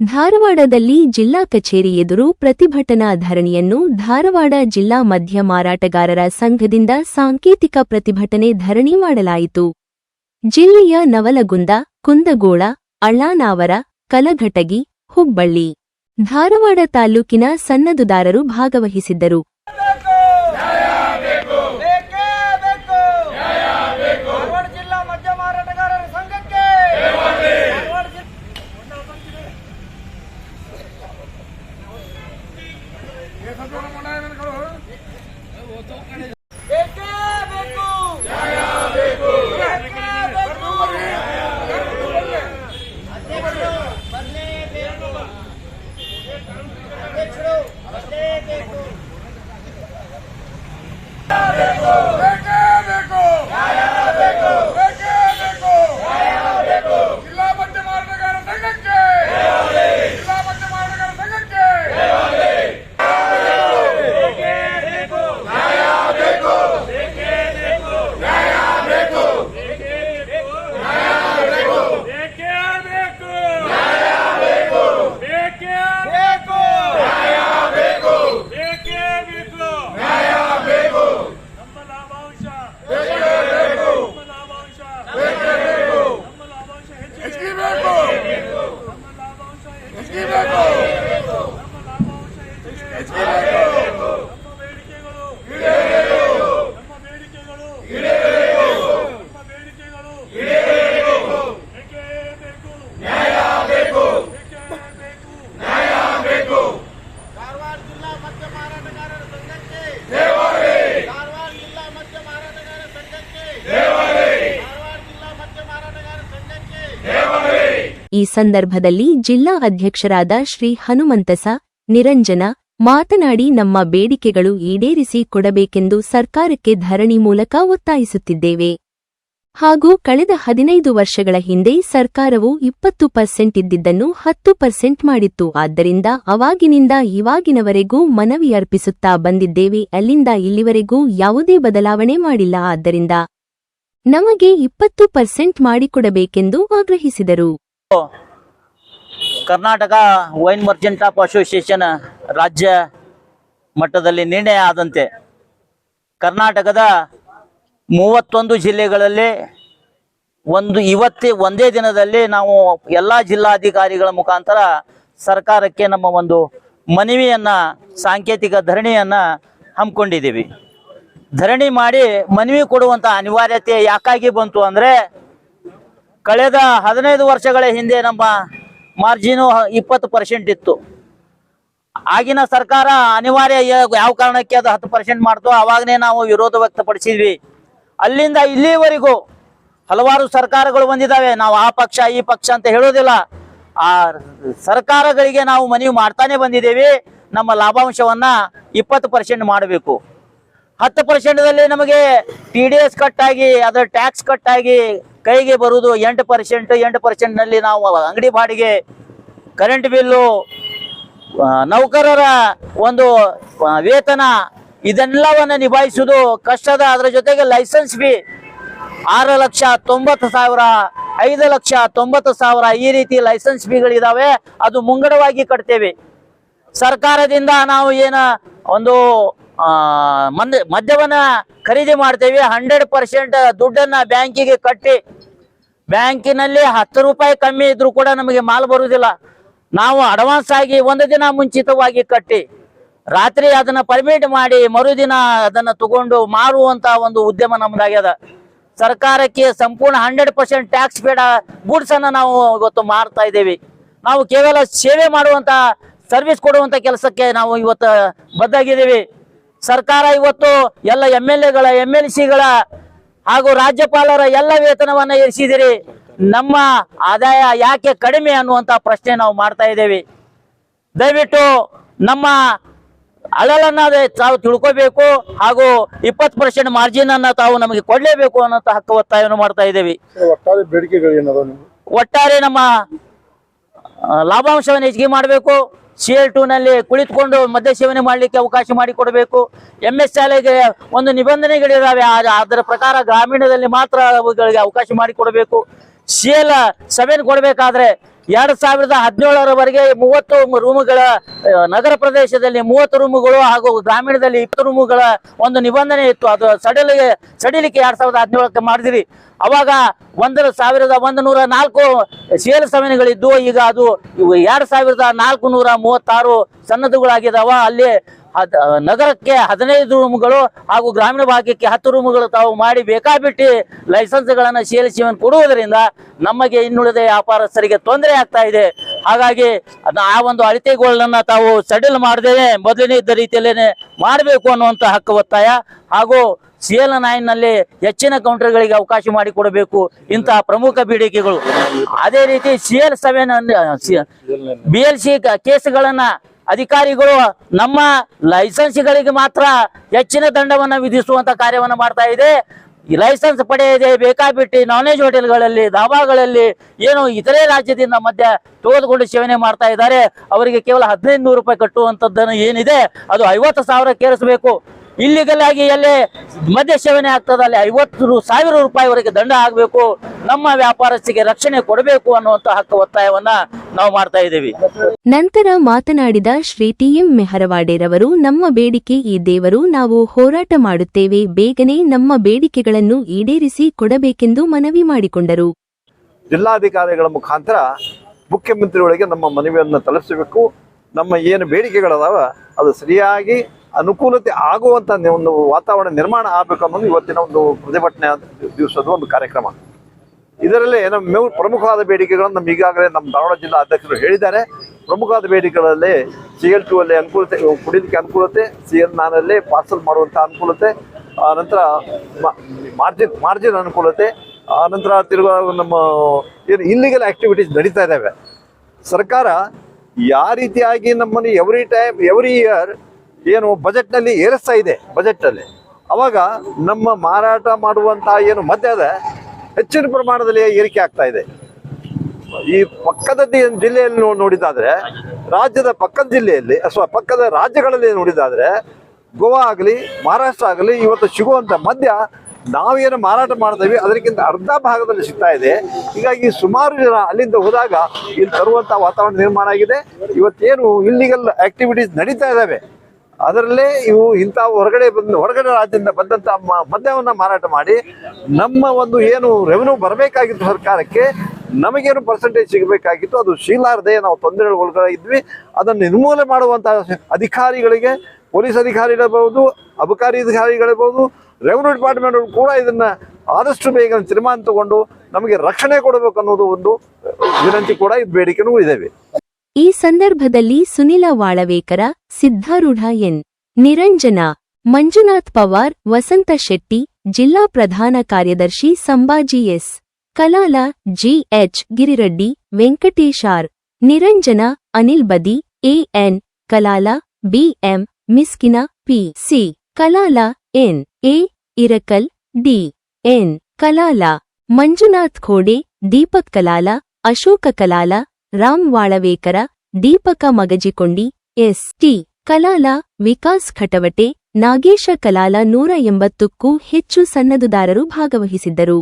ಧಾರವಾಡದಲ್ಲಿ ಜಿಲ್ಲಾ ಕಚೇರಿ ಎದುರು ಪ್ರತಿಭಟನಾ ಧರಣಿಯನ್ನು ಧಾರವಾಡ ಜಿಲ್ಲಾ ಮಧ್ಯ ಮಾರಾಟಗಾರರ ಸಂಘದಿಂದ ಸಾಂಕೇತಿಕ ಪ್ರತಿಭಟನೆ ಧರಣಿ ಮಾಡಲಾಯಿತು. ಜಿಲ್ಲೆಯ ನವಲಗುಂದ, ಕುಂದಗೋಳ, ಅಳ್ಳಾನಾವರ, ಕಲಘಟಗಿ, ಹುಬ್ಬಳ್ಳಿ, ಧಾರವಾಡ ತಾಲೂಕಿನ ಸನ್ನದುದಾರರು ಭಾಗವಹಿಸಿದ್ದರು ಬೇಕೇ ಬೇಕು ಧಾರವಾಡ ಜಿಲ್ಲಾ ಮದ್ಯ ಮಾರಾಟಗಾರರ ಸಂಘಕ್ಕೆ ಧಾರವಾಡ ಜಿಲ್ಲಾ ಬೇಕೇ ಬೇಕು ಬೇಕೇ ಬೇಕು ಅಧ್ಯಕ್ಷರು ಬರಲೇಬೇಕು ಅಧ್ಯಕ್ಷರು ಬರಲೇಬೇಕು ಬೇಕೇ ಬೇಕು ಬೇಕೇ ಬೇಕು ಜಿಲ್ಲಾ ಮಧ್ಯ ಮಾರಾಟಗಾರ ಸಂಘಕ್ಕೆ ಜಿಲ್ಲಾ ಮಧ್ಯ ಮಾರಾಟಗಾರ ಸಂಘಕ್ಕೆ ಬೇಕೇ ಬೇಕು ಬೇಕು ಬೇಕೇ ಬೇಕು ಬೇಕೇ ಬೇಕು ನಮ್ಮ ಲಾಭಾಂಶ ನಮ್ಮ ಲಾಭಾಂಶ ನಮ್ಮ ಲಾಭಾಂಶ ಹೆಚ್ಚಿಗೆ ಹೆಚ್ಚಿಗೆ ಬೇಕು ನಮ್ಮ ಲಾಭಾಂಶ ಹೆಚ್ಚಿಗೆ ಹೆಚ್ಚಿಗೆ ಬೇಕು ನಮ್ಮ ಲಾಭಾಂಶ ಹೆಚ್ಚಿಗೆ ಹೆಚ್ಚಿಗೆ ಬೇಕು ನಮ್ಮ ಬೇಡಿಕೆಗಳು ನಮ್ಮ ಬೇಡಿಕೆಗಳು ನಮ್ಮ ಬೇಡಿಕೆಗಳು ಬೇಕೇ ಬೇಕು ನ್ಯಾಯ ಬೇಕು ಬೇಕೇ ಬೇಕು ಧಾರವಾಡ ಜಿಲ್ಲಾ ಮದ್ಯ ಮಾರಾಟಗಾರರ ಸಂಘಕ್ಕೆ ಧಾರವಾಡ ಜಿಲ್ಲಾ ಮದ್ಯ ಮಾರಾಟಗಾರರ ಸಂಘಕ್ಕೆ ಧಾರವಾಡ ಜಿಲ್ಲಾ ಮದ್ಯ ಮಾರಾಟಗಾರರ ಸಂಘಕ್ಕೆ ಈ ಸಂದರ್ಭದಲ್ಲಿ ಜಿಲ್ಲಾ ಅಧ್ಯಕ್ಷರಾದ ಶ್ರೀ ಹನುಮಂತಸ, ನಿರಂಜನ ಮಾತನಾಡಿ ನಮ್ಮ ಬೇಡಿಕೆಗಳು ಈಡೇರಿಸಿ ಕೊಡಬೇಕೆಂದು ಸರ್ಕಾರಕ್ಕೆ ಧರಣಿ ಮೂಲಕ ಒತ್ತಾಯಿಸುತ್ತಿದ್ದೇವೆ. ಹಾಗೂ ಕಳೆದ ಹದಿನೈದು ವರ್ಷಗಳ ಹಿಂದೆ ಸರ್ಕಾರವು ಇಪ್ಪತ್ತು ಪರ್ಸೆಂಟ್ ಇದ್ದಿದ್ದನ್ನು ಹತ್ತು ಪರ್ಸೆಂಟ್ ಮಾಡಿತ್ತು. ಆದ್ದರಿಂದ ಅವಾಗಿನಿಂದ ಇವಾಗಿನವರೆಗೂ ಮನವಿ ಅರ್ಪಿಸುತ್ತಾ ಬಂದಿದ್ದೇವೆ. ಅಲ್ಲಿಂದ ಇಲ್ಲಿವರೆಗೂ ಯಾವುದೇ ಬದಲಾವಣೆ ಮಾಡಿಲ್ಲ. ಆದ್ದರಿಂದ ನಮಗೆ ಇಪ್ಪತ್ತು ಪರ್ಸೆಂಟ್ ಮಾಡಿಕೊಡಬೇಕೆಂದು ಆಗ್ರಹಿಸಿದರು. Karnataka wine merchant of association ರಾಜ್ಯ ಮಟ್ಟದಲ್ಲಿ ನಿರ್ಣಯ ಆದಂತೆ ಕರ್ನಾಟಕದ ಮೂವತ್ತೊಂದು ಜಿಲ್ಲೆಗಳಲ್ಲಿ ಒಂದು ಇವತ್ತೇ ಒಂದೇ ದಿನದಲ್ಲಿ ನಾವು ಎಲ್ಲ ಜಿಲ್ಲಾಧಿಕಾರಿಗಳ ಮುಖಾಂತರ ಸರ್ಕಾರಕ್ಕೆ ನಮ್ಮ ಒಂದು ಮನವಿಯನ್ನು, ಸಾಂಕೇತಿಕ ಧರಣಿಯನ್ನು ಹಮ್ಮಿಕೊಂಡಿದ್ದೀವಿ. ಧರಣಿ ಮಾಡಿ ಮನವಿ ಕೊಡುವಂಥ ಅನಿವಾರ್ಯತೆ ಯಾಕಾಗಿ ಬಂತು ಅಂದರೆ ಕಳೆದ ಹದಿನೈದು ವರ್ಷಗಳ ಹಿಂದೆ ನಮ್ಮ ಮಾರ್ಜಿನು ಇಪ್ಪತ್ತು ಪರ್ಸೆಂಟ್ ಇತ್ತು. ಆಗಿನ ಸರ್ಕಾರ ಅನಿವಾರ್ಯ ಯಾವ ಕಾರಣಕ್ಕೆ ಅದು ಹತ್ತು ಪರ್ಸೆಂಟ್ ಮಾಡ್ತು ಅವಾಗನೇ ನಾವು ವಿರೋಧ ವ್ಯಕ್ತಪಡಿಸಿದ್ವಿ. ಅಲ್ಲಿಂದ ಇಲ್ಲಿವರೆಗೂ ಹಲವಾರು ಸರ್ಕಾರಗಳು ಬಂದಿದ್ದಾವೆ. ನಾವು ಆ ಪಕ್ಷ, ಈ ಪಕ್ಷ ಅಂತ ಹೇಳೋದಿಲ್ಲ. ಆ ಸರ್ಕಾರಗಳಿಗೆ ನಾವು ಮನವಿ ಮಾಡ್ತಾನೆ ಬಂದಿದ್ದೇವೆ. ನಮ್ಮ ಲಾಭಾಂಶವನ್ನ ಇಪ್ಪತ್ತು ಪರ್ಸೆಂಟ್ ಮಾಡಬೇಕು. ಹತ್ತು ಪರ್ಸೆಂಟ್ದಲ್ಲಿ ನಮಗೆ ಟಿ ಡಿ ಎಸ್ ಕಟ್ ಆಗಿ, ಅದರ ಟ್ಯಾಕ್ಸ್ ಕಟ್ ಆಗಿ ಕೈಗೆ ಬರುವುದು ಎಂಟು ಪರ್ಸೆಂಟ್ ಎಂಟು ಪರ್ಸೆಂಟ್ನಲ್ಲಿ ನಾವು ಅಂಗಡಿ ಬಾಡಿಗೆ ಕರೆಂಟ್ ಬಿಲ್ಲು ನೌಕರರ ಒಂದು ವೇತನ ಇದೆಲ್ಲವನ್ನು ನಿಭಾಯಿಸುವುದು ಕಷ್ಟದ. ಅದರ ಜೊತೆಗೆ ಲೈಸೆನ್ಸ್ ಫೀ ಆರು ಲಕ್ಷ ತೊಂಬತ್ತು ಸಾವಿರ, ಐದು ಲಕ್ಷ ತೊಂಬತ್ತು ಸಾವಿರ ಈ ರೀತಿ ಲೈಸೆನ್ಸ್ ಫೀಗಳಿದಾವೆ ಅದು ಮುಂಗಡವಾಗಿ ಕಟ್ತೇವೆ. ಸರ್ಕಾರದಿಂದ ನಾವು ಏನು ಒಂದು ಮದ್ಯವನ್ನ ಖರೀದಿ ಮಾಡ್ತೇವೆ. ಹಂಡ್ರೆಡ್ ಪರ್ಸೆಂಟ್ ದುಡ್ಡನ್ನ ಬ್ಯಾಂಕಿಗೆ ಕಟ್ಟಿ ಬ್ಯಾಂಕಿನಲ್ಲಿ ಹತ್ತು ರೂಪಾಯಿ ಕಮ್ಮಿ ಇದ್ರೂ ಕೂಡ ನಮಗೆ ಮಾಲ್ ಬರುವುದಿಲ್ಲ. ನಾವು ಅಡ್ವಾನ್ಸ್ ಆಗಿ ಒಂದು ದಿನ ಮುಂಚಿತವಾಗಿ ಕಟ್ಟಿ, ರಾತ್ರಿ ಅದನ್ನ ಪರ್ಮಿಟ್ ಮಾಡಿ ಮರುದಿನ ಅದನ್ನ ತಗೊಂಡು ಮಾರುವಂತ ಒಂದು ಉದ್ಯಮ ನಮ್ದಾಗ್ಯದ. ಸರ್ಕಾರಕ್ಕೆ ಸಂಪೂರ್ಣ ಹಂಡ್ರೆಡ್ ಪರ್ಸೆಂಟ್ ಟ್ಯಾಕ್ಸ್ ಬೇಡ ಗೂಡ್ಸ್ ಅನ್ನ ನಾವು ಇವತ್ತು ಮಾರ್ತಾ ಇದ್ದೇವೆ. ನಾವು ಕೇವಲ ಸೇವೆ ಮಾಡುವಂತ ಸರ್ವಿಸ್ ಕೊಡುವಂತ ಕೆಲಸಕ್ಕೆ ನಾವು ಇವತ್ತು ಬದ್ದಾಗಿದ್ದೀವಿ ಸರ್ಕಾರ ಇವತ್ತು ಎಲ್ಲ ಎಂ ಎಲ್ ಎಗಳ ಎಂ ಎಲ್ ಸಿಗಳ ಹಾಗೂ ರಾಜ್ಯಪಾಲರ ಎಲ್ಲ ವೇತನವನ್ನ ಏರಿಸಿದಿರಿ ನಮ್ಮ ಆದಾಯ ಯಾಕೆ ಕಡಿಮೆ ಅನ್ನುವಂತ ಪ್ರಶ್ನೆ ನಾವು ಮಾಡ್ತಾ ಇದ್ದೇವೆ. ದಯವಿಟ್ಟು ನಮ್ಮ ಅಳಲನ್ನ ತಾವು ತಿಳ್ಕೋಬೇಕು ಹಾಗೂ ಇಪ್ಪತ್ತು ಪರ್ಸೆಂಟ್ ಮಾರ್ಜಿನ್ ಅನ್ನ ತಾವು ನಮಗೆ ಕೊಡ್ಲೇಬೇಕು ಅನ್ನೋಂತ ಹಕ್ಕು ಒತ್ತಾಯವನ್ನು ಮಾಡ್ತಾ ಇದ್ದೇವೆ. ಒಟ್ಟಾರೆ ನಮ್ಮ ಲಾಭಾಂಶವನ್ನು ಹೆಚ್ಚಿಗೆ ಮಾಡಬೇಕು. ಸಿ ಎಲ್ನಲ್ಲಿ ಕುಳಿತುಕೊಂಡು ಮದ್ಯ ಸೇವನೆ ಮಾಡಲಿಕ್ಕೆ ಅವಕಾಶ ಮಾಡಿಕೊಡಬೇಕು. ಎಂ ಎಸ್ ಶಾಲೆಗೆ ಒಂದು ನಿಬಂಧನೆಗಳಿದಾವೆ. ಆ- ಅದರ ಪ್ರಕಾರ ಗ್ರಾಮೀಣದಲ್ಲಿ ಮಾತ್ರ ಅವುಗಳಿಗೆ ಅವಕಾಶ ಮಾಡಿಕೊಡಬೇಕು. ಸಿಎಲ್ ಸೆವೆನ್ ಕೊಡಬೇಕಾದ್ರೆ ಎರಡ್ ಸಾವಿರದ ಹದಿನೇಳರವರೆಗೆ ಮೂವತ್ತು ರೂಮ್ಗಳ ನಗರ ಪ್ರದೇಶದಲ್ಲಿ ಮೂವತ್ತು ರೂಮ್ಗಳು ಹಾಗೂ ಗ್ರಾಮೀಣದಲ್ಲಿ ಇಪ್ಪತ್ತು ರೂಮ್ಗಳ ಒಂದು ನಿಬಂಧನೆ ಇತ್ತು. ಅದು ಸಡಿಲಿಗೆ ಸಡಿಲಿಕ್ಕೆ ಎರಡ್ ಸಾವಿರದ ಹದಿನೇಳಕ್ಕೆ ಮಾಡಿದಿರಿ ಅವಾಗ ಒಂದರ ಸಾವಿರದ ಒಂದು ನೂರ ನಾಲ್ಕು ಸೇಲ್ ಸವೆನ್ಗಳಿದ್ದು ಈಗ ಅದು ಎರಡ್ ಸಾವಿರದ ನಾಲ್ಕು ನೂರ ಮೂವತ್ತಾರು ಸನ್ನದುಗಳಾಗಿದಾವ ಅಲ್ಲಿ ನಗರಕ್ಕೆ ಹದಿನೈದು ರೂಮ್ಗಳು ಹಾಗೂ ಗ್ರಾಮೀಣ ಭಾಗಕ್ಕೆ ಹತ್ತು ರೂಮ್ಗಳು ತಾವು ಮಾಡಿ ಬೇಕಾಬಿಟ್ಟಿ ಲೈಸೆನ್ಸ್ಗಳನ್ನು ಶೀಲಿಸಿವನ್ನು ಕೊಡುವುದರಿಂದ ನಮಗೆ ಇನ್ನುಳಿದ ವ್ಯಾಪಾರಸ್ಥರಿಗೆ ತೊಂದರೆ ಆಗ್ತಾ ಇದೆ. ಹಾಗಾಗಿ ಆ ಒಂದು ಅಳತೆಗಳನ್ನ ತಾವು ಸಡಿಲ್ ಮಾಡದೇನೆ, ಮೊದಲನೇ ಇದ್ದ ರೀತಿಯಲ್ಲೇನೆ ಮಾಡಬೇಕು ಅನ್ನುವಂತ ಹಕ್ಕು ಒತ್ತಾಯ. ಹಾಗೂ ಸಿ ಎಲ್ನಲ್ಲಿ ಹೆಚ್ಚಿನ ಕೌಂಟರ್ಗಳಿಗೆ ಅವಕಾಶ ಮಾಡಿಕೊಡಬೇಕು ಇಂತಹ ಪ್ರಮುಖ ಬೇಡಿಕೆಗಳು. ಅದೇ ರೀತಿ C L seven B L C ಕೇಸ್ಗಳನ್ನ ಅಧಿಕಾರಿಗಳು ನಮ್ಮ ಲೈಸೆನ್ಸ್ಗಳಿಗೆ ಮಾತ್ರ ಹೆಚ್ಚಿನ ದಂಡವನ್ನ ವಿಧಿಸುವಂತ ಕಾರ್ಯವನ್ನ ಮಾಡ್ತಾ ಇದೆ. ಲೈಸೆನ್ಸ್ ಪಡೆಯದೆ ಬೇಕಾಬಿಟ್ಟಿ ನಾನ್ ವೆಜ್ ಹೋಟೆಲ್ಗಳಲ್ಲಿ, ಧಾಬಾಗಳಲ್ಲಿ ಏನು ಇತರೆ ರಾಜ್ಯದಿಂದ ಮಧ್ಯ ತೆಗೆದುಕೊಂಡು ಸೇವನೆ ಮಾಡ್ತಾ ಇದ್ದಾರೆ. ಅವರಿಗೆ ಕೇವಲ ಹದಿನೈದು ನೂರು ರೂಪಾಯಿ ಕಟ್ಟುವಂತದ್ದನ್ನು ಏನಿದೆ, ಅದು ಐವತ್ತು ಸಾವಿರ ಕೇರಿಸಬೇಕು ಇಲ್ಲಿಗಲ್ ಆಗಿ ಎಲ್ಲೇ ಮದ್ಯ ಸೇವನೆ ಆಗ್ತದೆ ಅಲ್ಲಿ ಐವತ್ತು ಸಾವಿರ ರೂಪಾಯಿವರೆಗೆ ದಂಡ ಆಗಬೇಕು ನಮ್ಮ ವ್ಯಾಪಾರಸ್ಥಿಗೆ ರಕ್ಷಣೆ ಕೊಡಬೇಕು ಅನ್ನುವಂತ ಹಕ್ಕು ಒತ್ತಾಯವನ್ನ ನಾವು ಮಾಡ್ತಾ ಇದ್ದೀವಿ. ನಂತರ ಮಾತನಾಡಿದ ಶ್ರೀ ಟಿ ಎಂ ಮೆಹರವಾಡೇರವರು ನಮ್ಮ ಬೇಡಿಕೆ ಈ ದೇವರು ನಾವು ಹೋರಾಟ ಮಾಡುತ್ತೇವೆ ಬೇಗನೆ ನಮ್ಮ ಬೇಡಿಕೆಗಳನ್ನು ಈಡೇರಿಸಿ ಕೊಡಬೇಕೆಂದು ಮನವಿ ಮಾಡಿಕೊಂಡರು. ಜಿಲ್ಲಾಧಿಕಾರಿಗಳ ಮುಖಾಂತರ ಮುಖ್ಯಮಂತ್ರಿಗಳಿಗೆ ನಮ್ಮ ಮನವಿಯನ್ನು ತಲುಪಿಸಬೇಕು. ನಮ್ಮ ಏನು ಬೇಡಿಕೆಗಳದಾವ ಅದು ಸರಿಯಾಗಿ ಅನುಕೂಲತೆ ಆಗುವಂತ ಒಂದು ವಾತಾವರಣ ನಿರ್ಮಾಣ ಆಗಬೇಕು ಅನ್ನೋದು ಇವತ್ತಿನ ಒಂದು ಪ್ರತಿಭಟನೆ ದಿವಸದ ಒಂದು ಕಾರ್ಯಕ್ರಮ. ಇದರಲ್ಲಿ ನಮ್ಮ ಪ್ರಮುಖವಾದ ಬೇಡಿಕೆಗಳನ್ನು ನಮ್ಮ ಈಗಾಗಲೇ ನಮ್ಮ ಧಾರವಾಡ ಜಿಲ್ಲಾ ಅಧ್ಯಕ್ಷರು ಹೇಳಿದ್ದಾರೆ. ಪ್ರಮುಖವಾದ ಬೇಡಿಕೆಗಳಲ್ಲಿ ಸಿ ಎಲ್ ಟು ಅಲ್ಲಿ ಅನುಕೂಲತೆ ಕುಡಿಲಿಕ್ಕೆ ಅನುಕೂಲತೆ ಸಿ ಎಲ್ ನಾನಲ್ಲಿ ಪಾರ್ಸಲ್ ಮಾಡುವಂಥ ಅನುಕೂಲತೆ, ಆ ನಂತರ ಮಾರ್ಜಿನ್ ಮಾರ್ಜಿನ್ ಅನುಕೂಲತೆ, ಆ ನಂತರ ತಿರುಗಾ ನಮ್ಮ ಏನು ಇಲ್ಲಿಗಲ್ ಆಕ್ಟಿವಿಟೀಸ್ ನಡೀತಾ ಇದ್ದಾವೆ ಸರ್ಕಾರ ಯಾವ ರೀತಿಯಾಗಿ ನಮ್ಮನ್ನು ಎವ್ರಿ ಟೈಮ್ ಎವ್ರಿ ಇಯರ್ ಏನು ಬಜೆಟ್ನಲ್ಲಿ ಏರಿಸ್ತಾ ಇದೆ ಬಜೆಟಲ್ಲಿ ಅವಾಗ ನಮ್ಮ ಮಾರಾಟ ಮಾಡುವಂತಹ ಏನು ಮಧ್ಯ ಅದ, ಹೆಚ್ಚಿನ ಪ್ರಮಾಣದಲ್ಲಿ ಏರಿಕೆ ಆಗ್ತಾ ಇದೆ. ಈ ಪಕ್ಕದ ಜಿಲ್ಲೆಯಲ್ಲಿ ನೋಡಿದಾದ್ರೆ ರಾಜ್ಯದ ಪಕ್ಕದ ಜಿಲ್ಲೆಯಲ್ಲಿ ಅಥವಾ ಪಕ್ಕದ ರಾಜ್ಯಗಳಲ್ಲಿ ನೋಡಿದಾದ್ರೆ ಗೋವಾ ಆಗಲಿ, ಮಹಾರಾಷ್ಟ್ರ ಆಗಲಿ, ಇವತ್ತು ಸಿಗುವಂತ ಮದ್ಯ ನಾವೇನು ಮಾರಾಟ ಮಾಡ್ತೇವೆ, ಅದಕ್ಕಿಂತ ಅರ್ಧ ಭಾಗದಲ್ಲಿ ಸಿಗ್ತಾ ಇದೆ. ಹೀಗಾಗಿ ಸುಮಾರು ಜನ ಅಲ್ಲಿಂದ ಹೋದಾಗ ಇಲ್ಲಿ ತರುವಂತಹ ವಾತಾವರಣ ನಿರ್ಮಾಣ ಆಗಿದೆ. ಇವತ್ತೇನು ಇಲ್ಲಿಗೆಲ್ಲ ಆಕ್ಟಿವಿಟೀಸ್ ನಡೀತಾ ಇದ್ದಾವೆ ಅದರಲ್ಲೇ ಇವು ಇಂಥ ಹೊರಗಡೆ ಬಂದು, ಹೊರಗಡೆ ರಾಜ್ಯದಿಂದ ಬಂದಂಥ ಮದ್ಯವನ್ನು ಮಾರಾಟ ಮಾಡಿ ನಮ್ಮ ಒಂದು ಏನು ರೆವೆನ್ಯೂ ಬರಬೇಕಾಗಿತ್ತು ಸರ್ಕಾರಕ್ಕೆ ನಮಗೇನು ಪರ್ಸೆಂಟೇಜ್ ಸಿಗಬೇಕಾಗಿತ್ತು, ಅದು ಶೀಲಾರದೆ ನಾವು ತೊಂದರೆಗೊಳಗಾಗಿದ್ವಿ ಅದನ್ನು ನಿರ್ಮೂಲನೆ ಮಾಡುವಂತಹ ಅಧಿಕಾರಿಗಳಿಗೆ, ಪೊಲೀಸ್ ಅಧಿಕಾರಿಗಳಿರ್ಬೋದು, ಅಬಕಾರಿ ಅಧಿಕಾರಿಗಳಿರ್ಬೋದು ರೆವೆನ್ಯೂ ಡಿಪಾರ್ಟ್ಮೆಂಟ್ ಕೂಡ ಇದನ್ನ ಆದಷ್ಟು ಬೇಗ ತೀರ್ಮಾನ ತಗೊಂಡು ನಮಗೆ ರಕ್ಷಣೆ ಕೊಡಬೇಕು ಅನ್ನೋದು ಒಂದು ವಿನಂತಿ ಕೂಡ ಇದು ಬೇಡಿಕೆನೂ ಇದ್ದೇವೆ ಈ ಸಂದರ್ಭದಲ್ಲಿ ಸುನಿಲ ವಾಳವೇಕರ, ಸಿದ್ಧಾರೂಢ ಎನ್. ನಿರಂಜನ, ಮಂಜುನಾಥ್ ಪವಾರ್, ವಸಂತ ಶೆಟ್ಟಿ, ಜಿಲ್ಲಾ ಪ್ರಧಾನ ಕಾರ್ಯದರ್ಶಿ Sambhaji S. Kalal GH Girireddy Venkatesh Niranjan, Anil Badi AN Kalal BM Miskin, P. C. Kalal, N. A. Irkal, D. N. Kalal, Manjunath Khode, Deepak Kalal, Ashok Kalal Ram Walvekar, Deepak Magajikondi, S. T. Kalal, Vikas Khatavate, Nagesh Kalal ನೂರ ಎಂಬತ್ತಕ್ಕೂ ಹೆಚ್ಚು ಸನ್ನದುದಾರರು ಭಾಗವಹಿಸಿದ್ದರು.